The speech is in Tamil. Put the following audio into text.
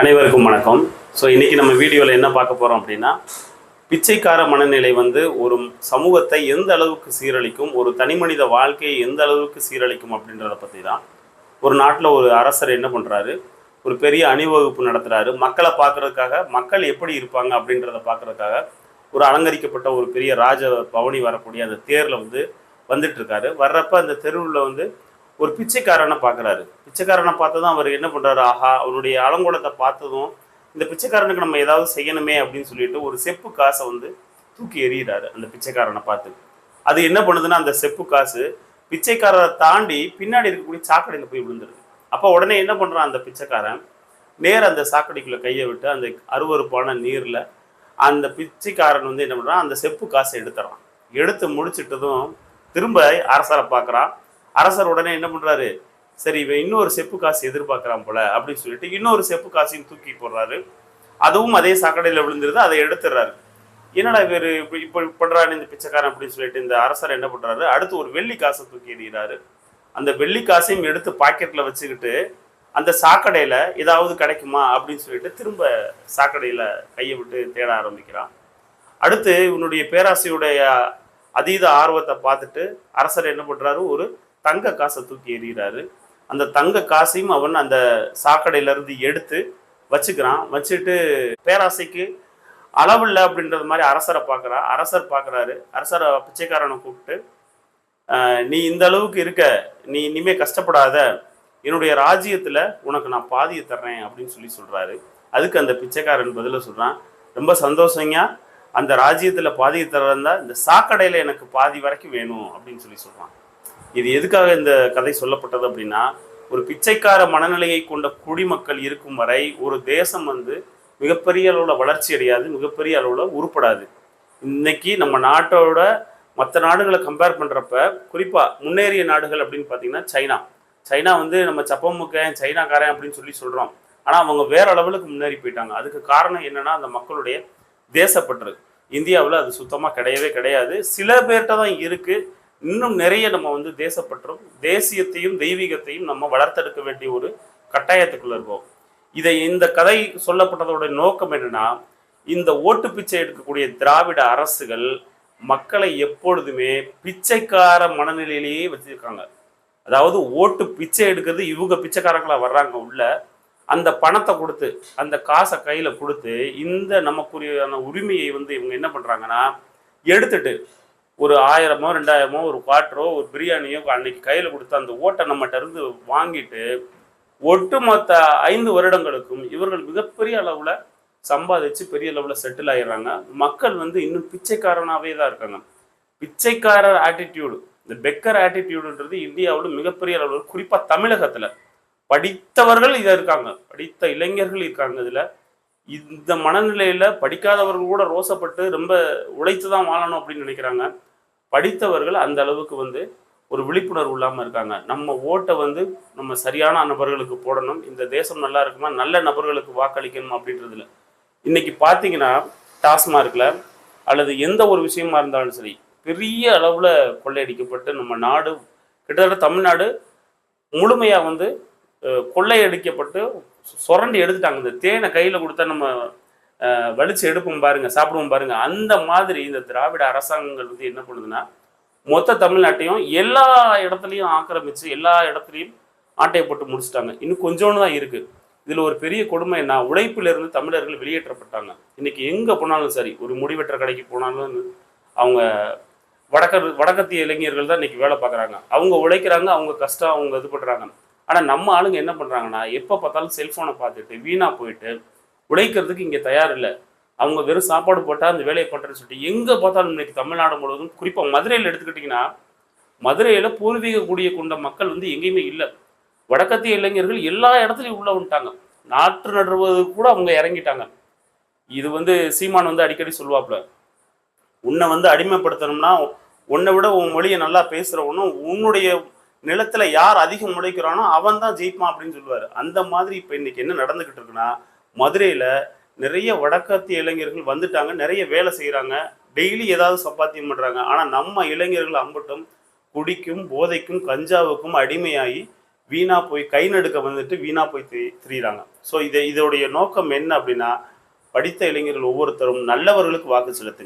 அனைவருக்கும் வணக்கம். ஸோ இன்றைக்கி நம்ம வீடியோவில் என்ன பார்க்க போகிறோம் அப்படின்னா பிச்சைக்கார மனநிலை வந்து ஒரு சமூகத்தை எந்த அளவுக்கு சீரழிக்கும் ஒரு தனிமனித வாழ்க்கையை எந்த அளவுக்கு சீரழிக்கும் அப்படின்றத பற்றி தான். ஒரு நாட்டில் ஒரு அரசர் என்ன பண்ணுறாரு ஒரு பெரிய அணிவகுப்பு நடத்துகிறாரு மக்களை பார்க்கறதுக்காக மக்கள் எப்படி இருப்பாங்க அப்படின்றத பார்க்குறதுக்காக ஒரு அலங்கரிக்கப்பட்ட ஒரு பெரிய ராஜ பவனி வரக்கூடிய அந்த தேரில் வந்து வந்துட்டுருக்காரு வர்றப்போ வர்றப்ப அந்த தெருவில் வந்து ஒரு பிச்சைக்காரனை பார்க்குறாரு. பிச்சைக்காரனை பார்த்ததும் அவர் என்ன பண்ணுறாரு ஆஹா அவருடைய அலங்கோலத்தை பார்த்ததும் இந்த பிச்சைக்காரனுக்கு நம்ம ஏதாவது செய்யணுமே அப்படின்னு சொல்லிட்டு ஒரு செப்பு காசை வந்து தூக்கி எறிகிறாரு அந்த பிச்சைக்காரனை பார்த்து. அது என்ன பண்ணுதுன்னா அந்த செப்பு காசு பிச்சைக்காரரை தாண்டி பின்னாடி இருக்கக்கூடிய சாக்கடையில் போய் விழுந்துருது. அப்போ உடனே என்ன பண்ணுறான் அந்த பிச்சைக்காரன்? நேர அந்த சாக்கடைக்குள்ளே கையை விட்டு அந்த அருவருப்பான நீரில் அந்த பிச்சைக்காரன் வந்து என்ன பண்ணுறான் அந்த செப்பு காசை எடுத்துறான். எடுத்து முடிச்சிட்டதும் திரும்ப அரசரை பார்க்குறான். அரசர் உடனே என்ன பண்ணுறாரு சரி இவன் இன்னொரு செப்பு காசு எதிர்பார்க்குறான் போல அப்படின்னு சொல்லிட்டு இன்னொரு செப்பு காசையும் தூக்கி போடுறாரு. அதுவும் அதே சாக்கடையில் விழுந்துருது அதை எடுத்துடுறாரு. என்னடா இவர் இப்படி இப்போ பண்ணுறாரு இந்த பிச்சைக்காரன் அப்படின்னு சொல்லிட்டு இந்த அரசர் என்ன பண்ணுறாரு அடுத்து ஒரு வெள்ளி காசை தூக்கி எறிகிறாரு. அந்த வெள்ளி காசையும் எடுத்து பாக்கெட்டில் வச்சுக்கிட்டு அந்த சாக்கடையில் ஏதாவது கிடைக்குமா அப்படின்னு சொல்லிட்டு திரும்ப சாக்கடையில் கையை விட்டு தேட ஆரம்பிக்கிறான். அடுத்து இவனுடைய பேராசையுடைய அதீத ஆர்வத்தை பார்த்துட்டு அரசர் என்ன பண்ணுறாரு ஒரு தங்க காசை தூக்கி எறிகிறாரு. அந்த தங்க காசையும் அவன் அந்த சாக்கடையிலேருந்து எடுத்து வச்சுக்கிறான். வச்சுட்டு பேராசைக்கு அளவில்லை அப்படின்றது மாதிரி அரசரை பார்க்குறா அரசர் பார்க்குறாரு. அரசரை பிச்சைக்காரனை கூப்பிட்டு நீ இந்த அளவுக்கு இருக்க. நீ இனிமே கஷ்டப்படாத. என்னுடைய ராஜ்யத்தில் உனக்கு நான் பாதியை தர்றேன் அப்படின்னு சொல்லி சொல்கிறாரு அதுக்கு அந்த பிச்சைக்காரன் பதில சொல்கிறான் ரொம்ப சந்தோஷங்க அந்த ராஜ்யத்தில் பாதியை தர்றதா இந்த சாக்கடையில் எனக்கு பாதி வரைக்கும் வேணும் அப்படின்னு சொல்லி சொல்கிறான் இது எதுக்காக இந்த கதை சொல்லப்பட்டது அப்படின்னா ஒரு பிச்சைக்கார மனநிலையை கொண்ட குடிமக்கள் இருக்கும் வரை ஒரு தேசம் வந்து மிகப்பெரிய அளவில் வளர்ச்சி அடையாது மிகப்பெரிய அளவில் உருப்படாது. இன்னைக்கு நம்ம நாட்டோட மற்ற நாடுகளை கம்பேர் பண்ணுறப்ப குறிப்பாக முன்னேறிய நாடுகள் அப்படின்னு பார்த்தீங்கன்னா சைனா. சைனா வந்து நம்ம சப்பமுக்கன் சைனாக்காரன் அப்படின்னு சொல்லி சொல்கிறோம் ஆனால் அவங்க வேற அளவுக்கு முன்னேறி போயிட்டாங்க. அதுக்கு காரணம் என்னன்னா அந்த மக்களுடைய தேசப்பற்று. இந்தியாவில் அது சுத்தமாக கிடையவே கிடையாது. சில பேர்கிட்ட தான் இருக்குது இன்னும் நிறைய நம்ம வந்து தேசப்பற்றும் தேசியத்தையும் தெய்வீகத்தையும் நம்ம வளர்த்தெடுக்க வேண்டிய ஒரு கட்டாயத்துக்குள்ள இருக்கோம். இதை இந்த கதை சொல்லப்பட்டதோட நோக்கம் என்னன்னா இந்த ஓட்டு பிச்சை எடுக்கக்கூடிய திராவிட அரசுகள் மக்களை எப்பொழுதுமே பிச்சைக்கார மனநிலையிலேயே வச்சிருக்காங்க. அதாவது ஓட்டு பிச்சை எடுக்கிறது இவங்க பிச்சைக்காரங்களா வர்றாங்க உள்ள அந்த பணத்தை கொடுத்து அந்த காசை கையில கொடுத்து இந்த நமக்குரியான உரிமையை வந்து இவங்க என்ன பண்றாங்கன்னா எடுத்துட்டு ஒரு ஆயிரமோ ரெண்டாயிரமோ ஒரு குவாட்டரோ ஒரு பிரியாணியோ அன்னைக்கு கையில் கொடுத்து அந்த ஓட்டை நம்மகிட்ட இருந்து வாங்கிட்டு ஒட்டுமொத்த ஐந்து வருடங்களுக்கும் இவர்கள் மிகப்பெரிய அளவில் சம்பாதிச்சு பெரிய அளவில் செட்டில் ஆகிடுறாங்க மக்கள் வந்து இன்னும் பிச்சைக்காரனாகவே தான் இருக்காங்க. பிச்சைக்காரர் ஆட்டிடியூடு இந்த பெக்கர் ஆட்டிடியூடுன்றது இந்தியாவில் மிகப்பெரிய அளவில் குறிப்பாக தமிழகத்தில். படித்தவர்கள் இதில் இருக்காங்க. படித்த இளைஞர்கள் இருக்காங்க இதில். இந்த மனநிலையில் படிக்காதவர்கள் கூட ரோசப்பட்டு ரொம்ப உழைத்து தான் வாழணும் அப்படின்னு நினைக்கிறாங்க. படித்தவர்கள் அந்த அளவுக்கு வந்து ஒரு விழிப்புணர்வு இல்லாமல் இருக்காங்க. நம்ம ஓட்டை வந்து நம்ம சரியான நபர்களுக்கு போடணும். இந்த தேசம் நல்லா இருக்குமா? நல்ல நபர்களுக்கு வாக்களிக்கணும் அப்படின்றதுல இன்னைக்கு பார்த்தீங்கன்னா டாஸ்மார்க்கில் அல்லது எந்த ஒரு விஷயமா இருந்தாலும் சரி பெரிய அளவில் கொள்ளையடிக்கப்பட்டு நம்ம நாடு கிட்டத்தட்ட தமிழ்நாடு முழுமையாக வந்து கொள்ளையடிக்கப்பட்டு சுரண்டி எடுத்துட்டாங்க. இந்த தேனை கையில் கொடுத்தா நம்ம வலிச்சு எடுப்போம் பாருங்க சாப்பிடுவோம் பாருங்க. அந்த மாதிரி இந்த திராவிட அரசாங்கங்கள் வந்து என்ன பண்ணுதுன்னா மொத்த தமிழ்நாட்டையும் எல்லா இடத்துலையும் ஆக்கிரமிச்சு எல்லா இடத்துலையும் ஆட்டையை போட்டு முடிச்சுட்டாங்க. இன்னும் கொஞ்சோண்டு தான் இருக்கு. இதில் ஒரு பெரிய கொடுமை என்ன உழைப்பிலிருந்து தமிழர்கள் வெளியேற்றப்பட்டாங்க. இன்னைக்கு எங்கே போனாலும் சரி ஒரு முடிவெற்ற கடைக்கு போனாலும் அவங்க வடக்க வடக்கத்திய இளைஞர்கள் தான் இன்னைக்கு வேலை பார்க்குறாங்க. அவங்க உழைக்கிறாங்க அவங்க கஷ்டம் அவங்க இது பண்ணுறாங்க ஆனால் நம்ம ஆளுங்க என்ன பண்ணுறாங்கன்னா எப்போ பார்த்தாலும் செல்ஃபோனை பார்த்துட்டு வீணாக போயிட்டு உழைக்கிறதுக்கு இங்கே தயார் இல்லை. அவங்க வெறும் சாப்பாடு போட்டால் அந்த வேலையை பண்ணுறேன்னு சொல்லிட்டு எங்கே பார்த்தாலும் இன்னைக்கு தமிழ்நாடு முழுவதும் குறிப்பாக மதுரையில் எடுத்துக்கிட்டிங்கன்னா மதுரையில் பூர்வீக கூடிய கொண்ட மக்கள் வந்து எங்கேயுமே இல்லை. வடக்கத்திய இளைஞர்கள் எல்லா இடத்துலையும் உள்ள வந்துட்டாங்க. நாற்று நடுவது கூட அவங்க இறங்கிட்டாங்க. இது வந்து சீமான் வந்து அடிக்கடி சொல்லுவாப்புல உன்னை வந்து அடிமைப்படுத்தணும்னா உன்னை விட உன் மொழியை நல்லா பேசுகிறவனும் உன்னுடைய நிலத்துல யார் அதிகம் முளைக்கிறானோ அவன் தான் ஜெயிப்பான் அப்படின்னு சொல்லுவாரு. அந்த மாதிரி இப்போ இன்னைக்கு என்ன நடந்துகிட்டு இருக்குன்னா மதுரையில நிறைய வடக்கத்திய இளைஞர்கள் வந்துட்டாங்க நிறைய வேலை செய்கிறாங்க டெய்லி ஏதாவது சப்பாத்தியம் பண்றாங்க. ஆனா நம்ம இளைஞர்கள் அம்பட்டும் குடிக்கும் போதைக்கும் கஞ்சாவுக்கும் அடிமையாகி வீணா போய் கை நடுக்க வந்துட்டு வீணா போய் திரியிறாங்க. ஸோ இதை இதோடைய நோக்கம் என்ன அப்படின்னா படித்த இளைஞர்கள் ஒவ்வொருத்தரும் நல்லவர்களுக்கு வாக்கு செலுத்துங்க.